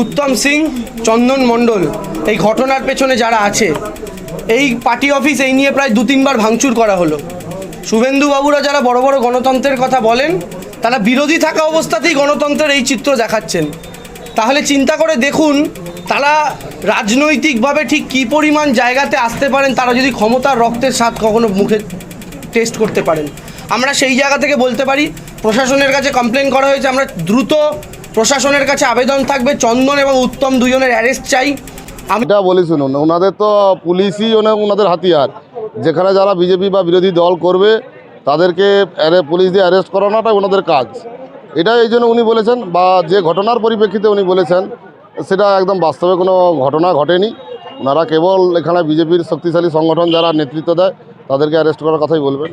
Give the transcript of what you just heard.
উত্তম সিং, চন্দন মণ্ডল, এই ঘটনার পেছনে যারা আছে, এই পার্টি অফিস এই নিয়ে প্রায় দু তিনবার ভাঙচুর করা হলো। শুভেন্দু বাবুরা যারা বড় বড় গণতন্ত্রের কথা বলেন, তারা বিরোধী থাকা অবস্থাতেই গণতন্ত্রের এই চিত্র দেখাচ্ছেন। তাহলে চিন্তা করে দেখুন, তারা রাজনৈতিকভাবে ঠিক কী পরিমাণ জায়গাতে আসতে পারেন, তারা যদি ক্ষমতার রক্তের স্বাদ কখনো মুখে টেস্ট করতে পারেন। আমরা সেই জায়গা থেকে বলতে পারি, প্রশাসনের কাছে কমপ্লেন করা হয়েছে, আমরা দ্রুত প্রশাসনের কাছে আবেদন থাকবে, চন্দন এবং উত্তম দুজনের অ্যারেস্ট চাই। আমি বলি শুনুন, ওনাদের তো পুলিশই ওনা- ওনাদের হাতিয়ার। যেখানে যারা বিজেপি বা বিরোধী দল করবে, তাদেরকে পুলিশ দিয়ে অ্যারেস্ট করানোটা ওনাদের কাজ। এটা এই জন্য উনি বলেছেন, বা যে ঘটনার পরিপ্রেক্ষিতে উনি বলেছেন, সেটা একদম বাস্তবে কোনো ঘটনা ঘটেনি। ওনারা কেবল এখানে বিজেপির শক্তিশালী সংগঠন যারা নেতৃত্ব দেয়, তাদেরকে অ্যারেস্ট করার কথাই বলবেন।